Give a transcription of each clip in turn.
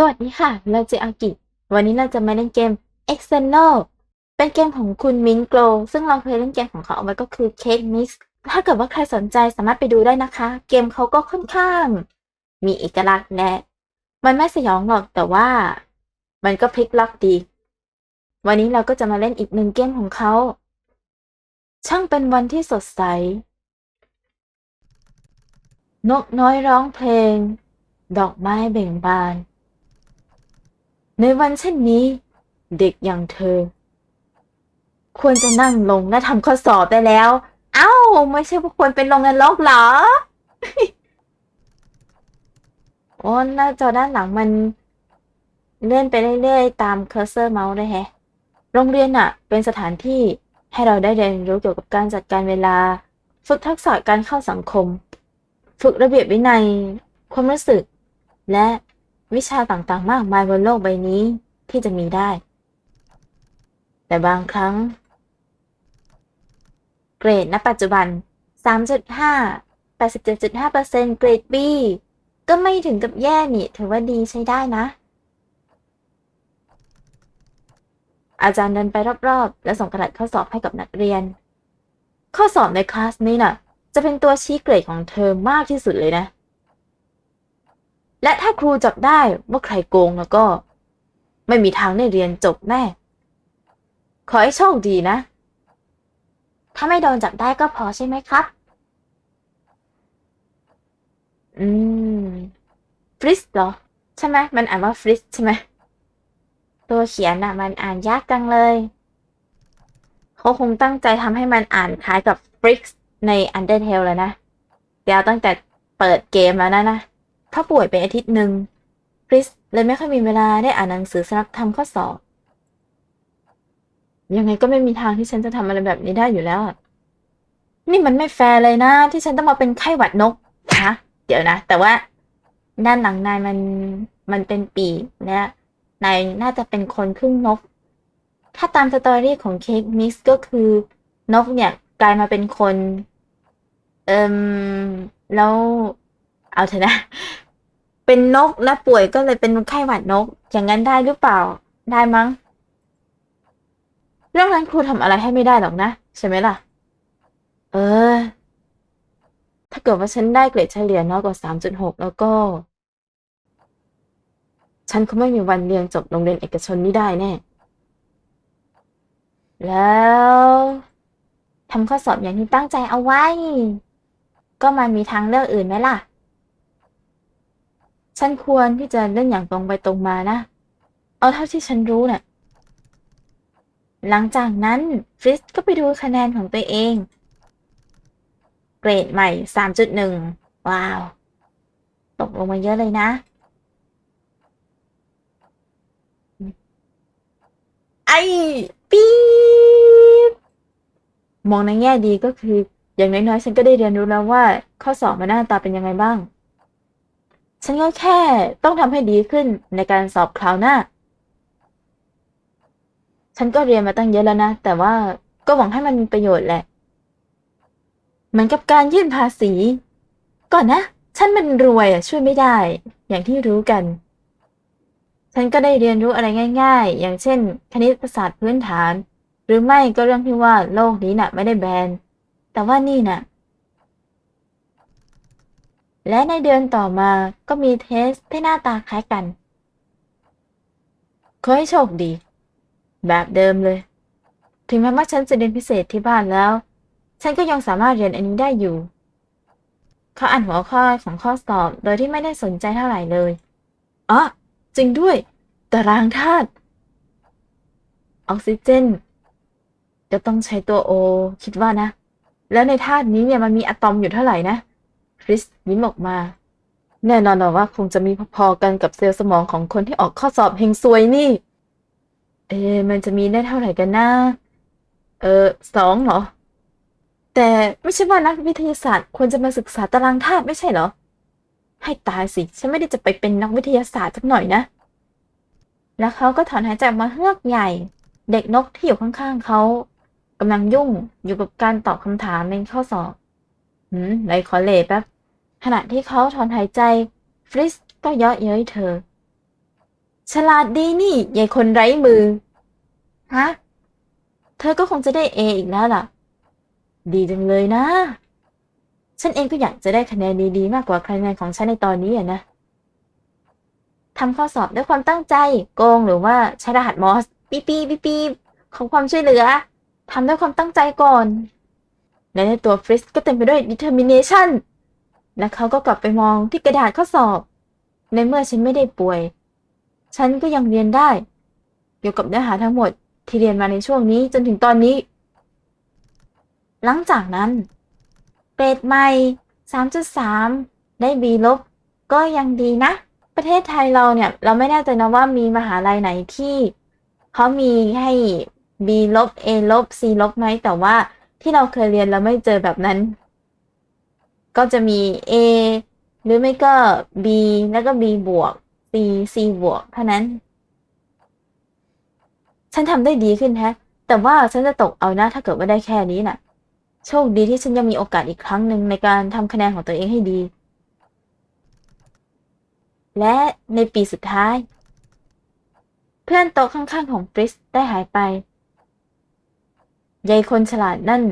สวัสดีค่ะ เราเจอากิ วันนี้เราจะมาเล่นเกม e x e n o เป็นเกมของคุณมินโกลซึ่งเราเคยเล่นเกมของเขาเอาไว้ก็คือ Cake Mix ถ้าเกิดว่าใครสนใจสามารถไปดูได้นะคะ เกมเขาก็ค่อนข้าง มีเอกลักษณ์และ มันไม่สยองหรอกแต่ว่า มันก็พลิกล็อกดี วันนี้เราก็จะมาเล่นอีกหนึ่งเกมของเขา ช่างเป็นวันที่สดใส นกน้อยร้องเพลง ดอกไม้เบ่งบาน ในวันเช่นนี้ เด็กอย่างเธอ ควรจะนั่งลงและทำข้อสอบได้แล้ว เอ้า ไม่ใช่ว่าควรเป็นลงนรกเหรอ โอ้หน้าจอด้านหลังมันเลื่อนไปเรื่อยๆ ตามเคอร์เซอร์เมาส์เลยแฮะ โรงเรียนอะเป็นสถานที่ให้เราได้เรียนรู้เกี่ยวกับการจัดการเวลา ฝึกทักษะการเข้าสังคม ฝึกระเบียบวินัย ความรู้สึก และ วิชาต่างๆ มากมายบนโลกใบนี้ที่จะมีได้ แต่บางครั้ง เกรดณปัจจุบัน 3.5 87.5%เกรด B ก็ไม่ถึงกับแย่นี่ ถือว่าดีใช้ได้นะ อาจารย์เดินไปรอบๆ และส่งกระดาษข้อสอบให้กับนักเรียน ข้อสอบในคลาสนี้น่ะ จะเป็นตัวชี้เกรดของเธอมากที่สุดเลยนะ และถ้าครูจับได้ว่าใครโกงแล้วก็ ไม่มีทางได้เรียนจบแน่ ขอให้โชคดีนะ ถ้าไม่โดนจับได้ก็พอใช่ไหมครับ อืม ฟริสเหรอ ใช่ไหม มันอ่านว่าฟริสใช่ไหม ตัวเขียนอะมันอ่านยากจังเลย เขาคงตั้งใจทำให้มันอ่านคล้ายกับฟริกใน Undertale แล้วนะ เดี๋ยวตั้งแต่เปิดเกมแล้วนะนะ ถ้าป่วยไปอาทิตย์หนึ่งคริสเลยไม่ค่อยมีเวลาได้อ่านหนังสือสำหรับทำข้อสอบ ยังไงก็ไม่มีทางที่ฉันจะทำอะไรแบบนี้ได้อยู่แล้ว นี่มันไม่แฟร์เลยนะ ที่ฉันต้องมาเป็นไข้หวัดนกนะเดี๋ยวนะ แต่ว่าด้านหลังนายมันมันเป็นปีกและนายน่าจะเป็นคนครึ่งนก ถ้าตามสตอรี่ของเค้กมิกก็คือนกเนี่ยกลายมาเป็นคน เอิมแล้ว เอาเถอะนะ เป็นนกและป่วยก็เลยเป็นไข้หวัดนก อย่างนั้นได้หรือเปล่า ได้มั้ง เรื่องนั้นครูทำอะไรให้ไม่ได้หรอกนะ ใช่ไหมล่ะ เออ ถ้าเกิดว่าฉันได้เกรดเฉลี่ยน้อยกว่า3.6แล้วก็ ฉันคงไม่มีวันเรียนจบโรงเรียนเอกชนนี้ได้แน่ แล้วทำข้อสอบอย่างที่ตั้งใจเอาไว้ ก็มันมีทางเลือกอื่นไหมล่ะ ฉันควรที่จะเล่นอย่างตรงไปตรงมานะ เอาเท่าที่ฉันรู้น่ะ หลังจากนั้นฟริสก็ไปดูคะแนนของตัวเอง เกรดใหม่ 3.1 ว้าว ตกลงมาเยอะเลยนะ ไอ้ปี๊บมองในแง่ดีก็คือ อย่างน้อยๆ ฉันก็ได้เรียนรู้แล้วว่า ข้อสอบมันหน้าตาเป็นยังไงบ้าง ฉันก็แค่ต้องทำให้ดีขึ้นในการสอบคราวหน้า ฉันก็เรียนมาตั้งเยอะแล้วนะ แต่ว่าก็หวังให้มันมีประโยชน์แหละ เหมือนกับการยื่นภาษี ก่อนนะ ฉันมันรวยอะช่วยไม่ได้ อย่างที่รู้กัน ฉันก็ได้เรียนรู้อะไรง่าย ๆ อย่างเช่น คณิตศาสตร์พื้นฐาน หรือไม่ก็เรื่องที่ว่าโลกนี้น่ะ ไม่ได้แบน แต่ว่านี่น่ะ และในเดือนต่อมาก็มีเทสที่หน้าตาคล้ายกันขอให้โชคดี แบบเดิมเลย ถึงแม้ว่าฉันจะเรียนพิเศษที่บ้านแล้ว ฉันก็ยังสามารถเรียนอันนี้ได้อยู่ เขาอ่านหัวข้อของข้อสอบโดยที่ไม่ได้สนใจเท่าไหร่เลยอ๋อจริงด้วย ตารางธาตุออกซิเจนจะต้องใช้ตัวโอ คิดว่านะ แล้วในธาตุนี้เนี่ยมันมีอะตอมอยู่เท่าไหร่นะ คริสยิ้มออกมา แน่นอนว่าคงจะมีพอๆกันกับเซลล์สมองของคนที่ออกข้อสอบเฮงซวยนี่ เอ๊มันจะมีได้เท่าไหร่กันนะเออสองเหรอ แต่ไม่ใช่ว่านักวิทยาศาสตร์ ควรจะมาศึกษาตารางธาตุไม่ใช่เหรอ ให้ตายสิ ฉันไม่ได้จะไปเป็นนักวิทยาศาสตร์สักหน่อยนะ แล้วเขาก็ถอนหายใจออกมาเฮือกใหญ่ เด็กนกที่อยู่ข้างๆเขากำลังยุ่งอยู่กับการตอบคำถามในข้อสอบ หืมไหนขอเลแป๊บขณะที่เขาถอนหายใจ ฟริสก็เยาะเย้ยเธอ ฉลาดดีนี่ยายคนไร้มือ ฮะ เธอก็คงจะได้เออีกแล้วล่ะ ดีจังเลยนะ ฉันเองก็อยากจะได้คะแนนดีๆ มากกว่าคะแนนของฉันในตอนนี้อะนะทำข้อสอบด้วยความตั้งใจ โกงหรือว่าใช้รหัสมอสปีปีปีปีของความช่วยเหลือทำด้วยความตั้งใจก่อน และในตัวฟริสก็เต็มไปด้วย determination และเขาก็กลับไปมองที่กระดาษข้อสอบ ในเมื่อฉันไม่ได้ป่วย ฉันก็ยังเรียนได้เกี่ยวกับเนื้อหาทั้งหมดที่เรียนมาในช่วงนี้จนถึงตอนนี้ หลังจากนั้นเกรดใหม่ 3.3 ได้ B ลบ ก็ยังดีนะ ประเทศไทยเราเนี่ย เราไม่แน่ใจนะว่ามีมหาลัยไหนที่เขามีให้ B ลบ A ลบ C ลบไหมแต่ว่า ที่เราเคยเรียนเราไม่เจอแบบนั้น ก็จะมี A หรือไม่ก็ B แล้วก็ B บวก C C บวกเท่านั้น ฉันทำได้ดีขึ้นแฮะ แต่ว่าฉันจะตกเอานะถ้าเกิดว่าได้แค่นี้น่ะ โชคดีที่ฉันยังมีโอกาสอีกครั้งหนึ่งในการทำคะแนนของตัวเองให้ดี และในปีสุดท้าย เพื่อนโต๊ะข้างๆของฟริสได้หายไป ยายคนฉลาดนั่น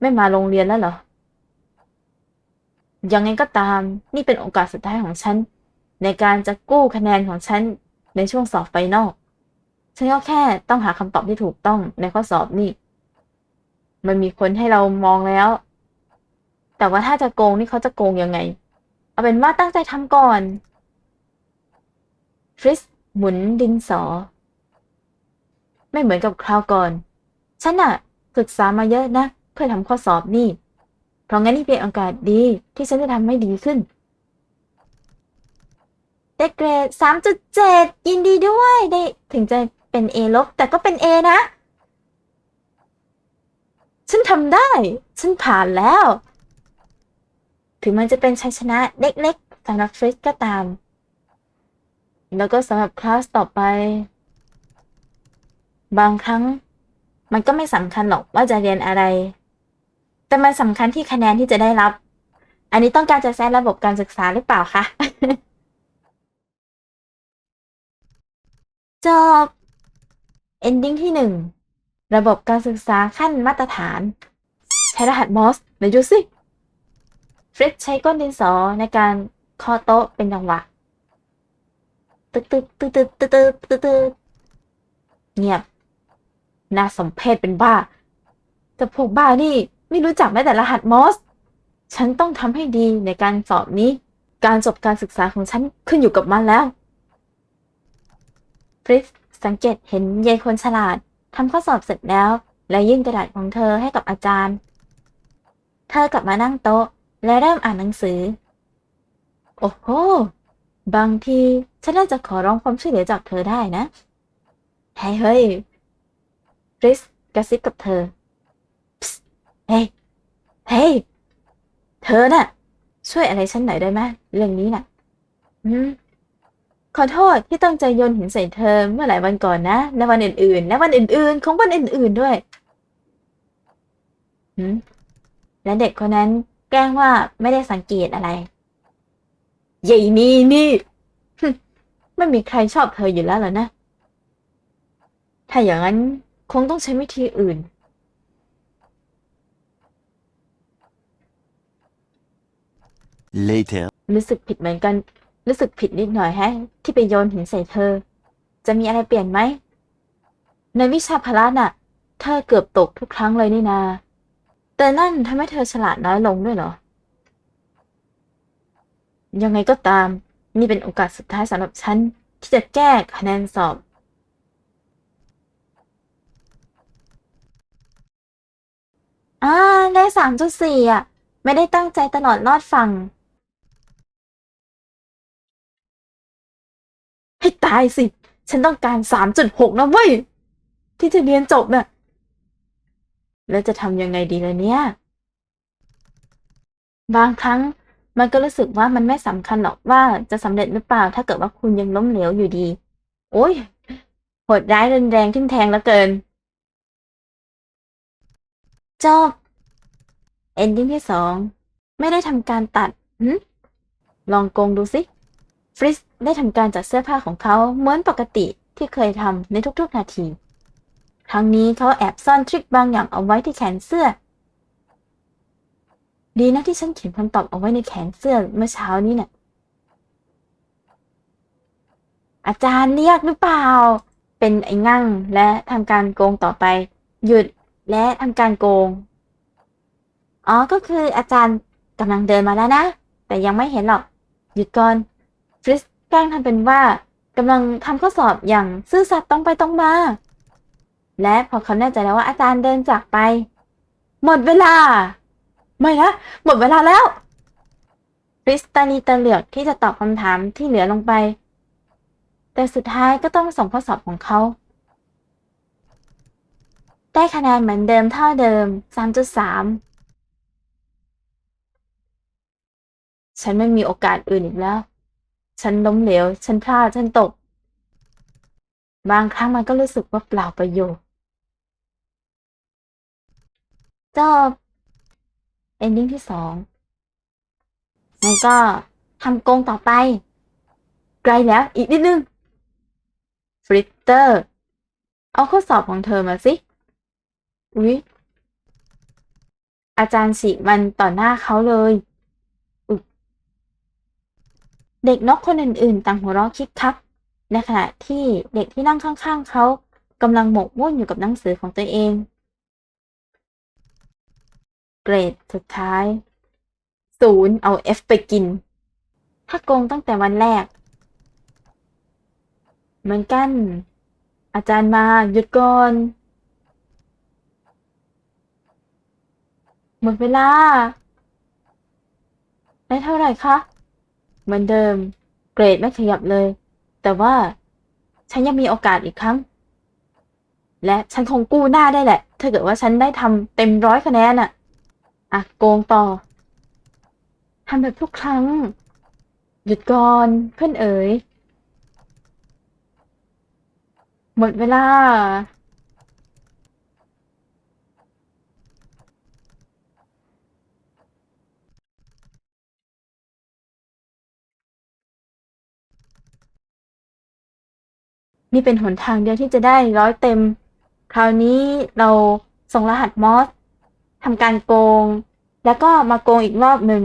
ไม่มาโรงเรียนแล้วเหรอ ยังไงก็ตาม นี่เป็นโอกาสสุดท้ายของฉัน ในการจะกู้คะแนนของฉัน ในช่วงสอบไฟนอลฉันก็แค่ต้องหาคำตอบที่ถูกต้องในข้อสอบนี่ มันมีคนให้เรามองแล้ว แต่ว่าถ้าจะโกงนี่เขาจะโกงยังไง เอาเป็นว่าตั้งใจทำก่อน ฟริสหมุนดินสอ ไม่เหมือนกับคราวก่อน ฉันอะ ศึกษามาเยอะนะ เพื่อทำข้อสอบนี่ เพราะงั้นนี่เป็นโอกาสดีที่ฉันจะทำให้ดีขึ้นได้เกรด3.7ยินดีด้วยได้ถึงจะเป็น A ลบแต่ก็เป็น A นะ ฉันทำได้ ฉันผ่านแล้ว ถึงมันจะเป็นชัยชนะเล็กๆสำหรับฟริสก็ตาม แล้วก็สำหรับคลาสต่อไป บางครั้ง มันก็ไม่สำคัญหรอกว่าจะเรียนอะไร แต่มันสาคัญที่คะแนนที่จะได้รับ อันนี้ต้องการจะแซะระบบการศึกษาหรือเปล่าคะจบ ending ที่หนึ่งระบบการศึกษาขั้นมาตรฐาน ใช้รหัสมอสเดี๋ยวดูสิเฟรดใช้ก้นดินสอในการคอโต๊ะเป็นจังหวะตึ๊ดตึ๊ดตึ๊ดตึ๊ดตึ๊ดตึ๊ดตึ๊ดเงียบ น่าสมเพชเป็นบ้า แต่พวกบ้านี่ไม่รู้จักแม้แต่รหัสมอส ฉันต้องทำให้ดีในการสอบนี้ การจบการศึกษาของฉันขึ้นอยู่กับมันแล้วฟริสสังเกตเห็นยายคนฉลาดทำข้อสอบเสร็จแล้ว และยื่นกระดาษของเธอให้กับอาจารย์ เธอกลับมานั่งโต๊ะ และเริ่มอ่านหนังสือ โอ้โห บางที ฉันน่าจะขอร้องความช่วยเหลือจากเธอได้นะ เฮ้ยเฮ้ย ริสกระซิบกับเธอเฮ้ยเฮ้ยเธอน่ะ ช่วยอะไรฉันหน่อยได้ไหมเรื่องนี้น่ะ อืมขอโทษที่ตั้งใจโยนหินใส่เธอเมื่อหลายวันก่อนนะและวันอื่นๆและวันอื่นๆ ของวันอื่น ๆด้วยหืมและเด็กคนนั้นแกล้งว่าไม่ได้สังเกตอะไรใหญ่นี่นี่ไม่มีใครชอบเธออยู่แล้วเหรอนะ ถ้าอย่างนั้น คงต้องใช้วิธีอื่น Later. รู้สึกผิดเหมือนกัน รู้สึกผิดนิดหน่อยแฮะ ที่ไปโยนหินใส่เธอ จะมีอะไรเปลี่ยนไหม ในวิชาพละน่ะ เธอเกือบตกทุกครั้งเลยนี่นา แต่นั่นทำให้เธอฉลาดน้อยลงด้วยเหรอ ยังไงก็ตาม นี่เป็นโอกาสสุดท้ายสำหรับฉัน ที่จะแก้คะแนนสอบ อ่าได้สามจุดสี่อะ ไม่ได้ตั้งใจตลอดรอดฟังให้ตายสิ ฉันต้องการสามจุดหกนะเว้ย ที่จะเรียนจบน่ะ แล้วจะทำยังไงดีล่ะเนี่ย บางครั้งมันก็รู้สึกว่ามันไม่สำคัญหรอกว่าจะสำเร็จหรือเปล่า ถ้าเกิดว่าคุณยังล้มเหลวอยู่ดี โอ้ยโหดร้ายรุนแรงทิ่มแทงเหลือเกิน จบ เอนดิ้งที่สองไม่ได้ทำการตัดลองโกงดูสิฟริสได้ทำการจัดเสื้อผ้าของเขาเหมือนปกติที่เคยทำในทุกๆนาที ครั้งนี้เขาแอบซ่อนทริคบางอย่างเอาไว้ที่แขนเสื้อ ดีนะที่ฉันเขียนคำตอบเอาไว้ในแขนเสื้อเมื่อเช้านี้เนี่ยอาจารย์เรียกหรือเปล่า เป็นไอ้งั่งและทำการโกงต่อไป หยุด และทำการโกง อ๋อ ก็คืออาจารย์กำลังเดินมาแล้วนะ แต่ยังไม่เห็นหรอก หยุดก่อน ฟริสแกล้งทำเป็นว่ากำลังทำข้อสอบอย่างซื่อสัตย์ตรงไปตรงมา และพอเขาแน่ใจแล้วว่าอาจารย์เดินจากไป หมดเวลา ไม่นะหมดเวลาแล้วฟริสตาลีตะเหลือกที่จะตอบคำถามที่เหลือลงไป แต่สุดท้ายก็ต้องส่งข้อสอบของเขา ได้คะแนนเหมือนเดิมเท่าเดิม 3.3 ฉันไม่มีโอกาสอื่นอีกแล้ว ฉันล้มเหลว ฉันพลาด ฉันตก บางครั้งมันก็รู้สึกว่าเปล่าประโยชน์จบ ending ที่สองงั้นก็ทำโกงต่อไป ไกลแล้วอีกนิดนึง ฟริตเตอร์ เอาข้อสอบของเธอมาสิ อุ๊ย อาจารย์ฉีกมันต่อหน้าเขาเลย เด็กนกคนอื่นๆ ต่างหัวเราะคิกคักในขณะที่เด็กที่นั่งข้างๆเขากำลังหมกมุ่นอยู่กับหนังสือของตัวเอง เกรดสุดท้ายศูนย์เอา F ไปกิน ถ้าโกงตั้งแต่วันแรก เหมือนกัน อาจารย์มาหยุดก่อน หมดเวลา ได้เท่าไหร่คะ เหมือนเดิม เกรดไม่ขยับเลย แต่ว่า ฉันยังมีโอกาสอีกครั้ง และฉันคงกู้หน้าได้แหละ ถ้าเกิดว่าฉันได้ทำเต็มร้อยคะแนนอะอะ โกงต่อทำแบบทุกครั้ง หยุดก่อน เพื่อนเอ๋ย หมดเวลา นี่เป็นหนทางเดียวที่จะได้ร้อยเต็ม คราวนี้เราส่งรหัสมอสทำการโกง แล้วก็มาโกงอีกรอบหนึ่ง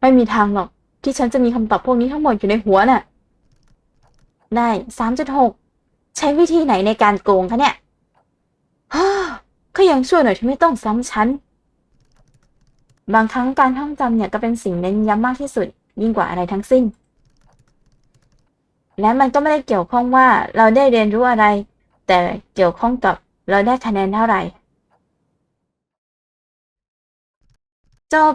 ไม่มีทางหรอก ที่ฉันจะมีคำตอบพวกนี้ทั้งหมดอยู่ในหัวน่ะ ได้สามจุดหกใช้วิธีไหนในการโกงคะเนี่ยฮ่าก็ยังช่วยหน่อยที่ไม่ต้องซ้ำชั้นบางครั้งการท่องจำเนี่ยก็เป็นสิ่งเน้นย้ำมากที่สุด ยิ่งกว่าอะไรทั้งสิ้น และมันก็ไม่ได้เกี่ยวข้องว่าเราได้เรียนรู้อะไร แต่เกี่ยวข้องกับเราได้คะแนนเท่าไหร่ จบ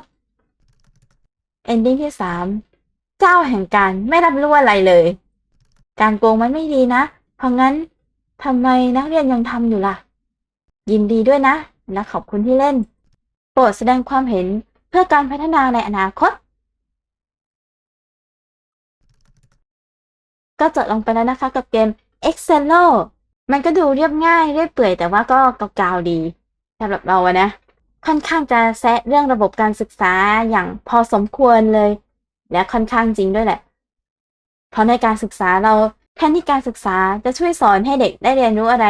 ending ที่สามเจ้าแห่งการไม่รับรู้อะไรเลย การโกงมันไม่ดีนะ เพราะงั้นทำไมนักเรียนยังทำอยู่ล่ะ ยินดีด้วยนะ และขอบคุณที่เล่น โปรดแสดงความเห็นเพื่อการพัฒนาในอนาคต ก็จบลงไปแล้วนะคะกับเกม Excello มันก็ดูเรียบง่ายเรียบเปื่อยแต่ว่าก็กาๆดีสำหรับเราอะนะ ค่อนข้างจะแซะเรื่องระบบการศึกษาอย่างพอสมควรเลย และค่อนข้างจริงด้วยแหละ เพราะในการศึกษาเราแทนที่การศึกษาจะช่วยสอนให้เด็กได้เรียนรู้อะไร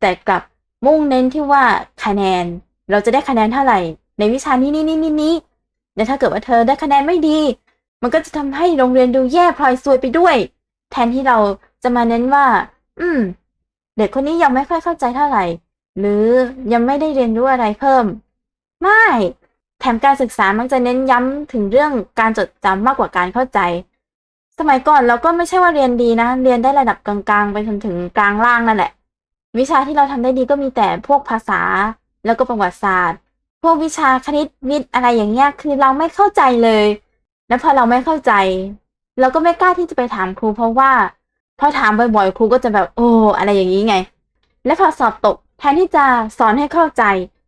แต่กลับมุ่งเน้นที่ว่าคะแนน เราจะได้คะแนนเท่าไหร่ ในวิชานี้นี้นี้นี้นี้และถ้าเกิดว่าเธอได้คะแนนไม่ดี มันก็จะทำให้โรงเรียนดูแย่พลอยซวยไปด้วย แทนที่เราจะมาเน้นว่า อืม เด็กคนนี้ยังไม่ค่อยเข้าใจเท่าไหร่ หรือยังไม่ได้เรียนรู้อะไรเพิ่ม ไม่ แถมการศึกษามักจะเน้นย้ำถึงเรื่องการจดจำมากกว่าการเข้าใจ สมัยก่อนเราก็ไม่ใช่ว่าเรียนดีนะ เรียนได้ระดับกลางๆ ไปจนถึงกลางล่างนั่นแหละ วิชาที่เราทำได้ดีก็มีแต่พวกภาษา แล้วก็ประวัติศาสตร์ พวกวิชาคณิตวิทย์อะไรอย่างเงี้ย คือเราไม่เข้าใจเลย แล้วพอเราไม่เข้าใจ เราก็ไม่กล้าที่จะไปถามครู เพราะว่าพอถามบ่อยๆ ครูก็จะแบบโอ้อะไรอย่างนี้ไง และพอสอบตกแทนที่จะสอนให้เข้าใจ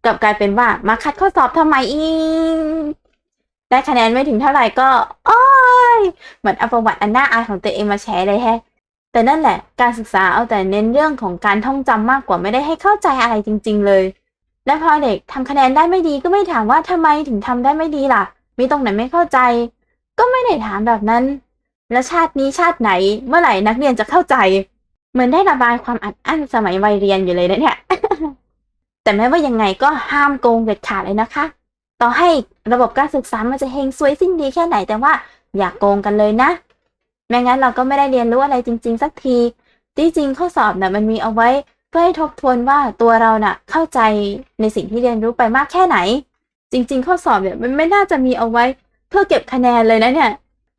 กลับกลายเป็นว่ามาคัดข้อสอบทำไมอีกได้คะแนนไม่ถึงเท่าไหร่ก็โอ้ยเหมือนเอาประวัติอันน่าอายของตัวเองมาแชร์เลยแฮะ แต่นั่นแหละ การศึกษาเอาแต่เน้นเรื่องของการท่องจำมากกว่าไม่ได้ให้เข้าใจอะไรจริง ๆ เลย และพอเด็กทำคะแนนได้ไม่ดีก็ไม่ถามว่าทำไมถึงทำได้ไม่ดีล่ะ มีตรงไหนไม่เข้าใจ ก็ไม่ได้ถามแบบนั้น แล้วชาตินี้ชาติไหนเมื่อไหร่นักเรียนจะเข้าใจ เหมือนได้ระบายความอัดอั้นสมัยวัยเรียนอยู่เลยนะเนี่ย แต่แม้ว่ายังไงก็ห้ามโกงเด็ดขาดเลยนะคะ ต่อให้ระบบการศึกษามันจะเฮงซวยสิ้นดีแค่ไหนแต่ว่าอย่ากโกงกันเลยนะไม่งั้นเราก็ไม่ได้เรียนรู้อะไรจริง ๆ สักทีที่จริงข้อสอบน่ะมันมีเอาไว้ เพื่อให้ทบทวนว่าตัวเราน่ะเข้าใจในสิ่งที่เรียนรู้ไปมากแค่ไหน จริง ๆ ข้อสอบเนี่ยมันไม่น่าจะมีเอาไว้ เพื่อเก็บคะแนนเลยนะเนี่ย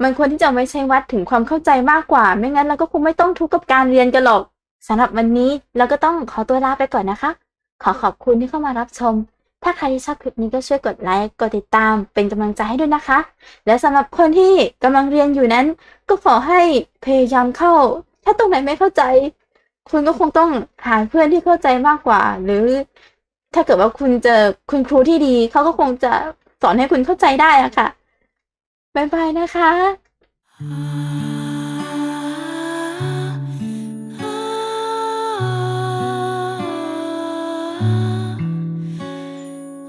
มันควรที่จะไว้ใช้วัดถึงความเข้าใจมากกว่า ไม่งั้นเราก็คงไม่ต้องทุกข์กับการเรียนกันหรอกสำหรับวันนี้เราก็ต้องขอตัวลาไปก่อนนะคะ ขอขอบคุณที่เข้ามารับชม ถ้าใครที่ชอบคลิปนี้ก็ช่วยกดไลค์ กดติดตาม เป็นกำลังใจให้ด้วยนะคะ และสำหรับคนที่กำลังเรียนอยู่นั้น ก็ขอให้พยายามเข้า ถ้าตรงไหนไม่เข้าใจ คุณก็คงต้องหาเพื่อนที่เข้าใจมากกว่า หรือ ถ้าเกิดว่าคุณเจอคุณครูที่ดี เขาก็คงจะสอนให้คุณเข้าใจได้อะค่ะ บ๊ายบายนะคะ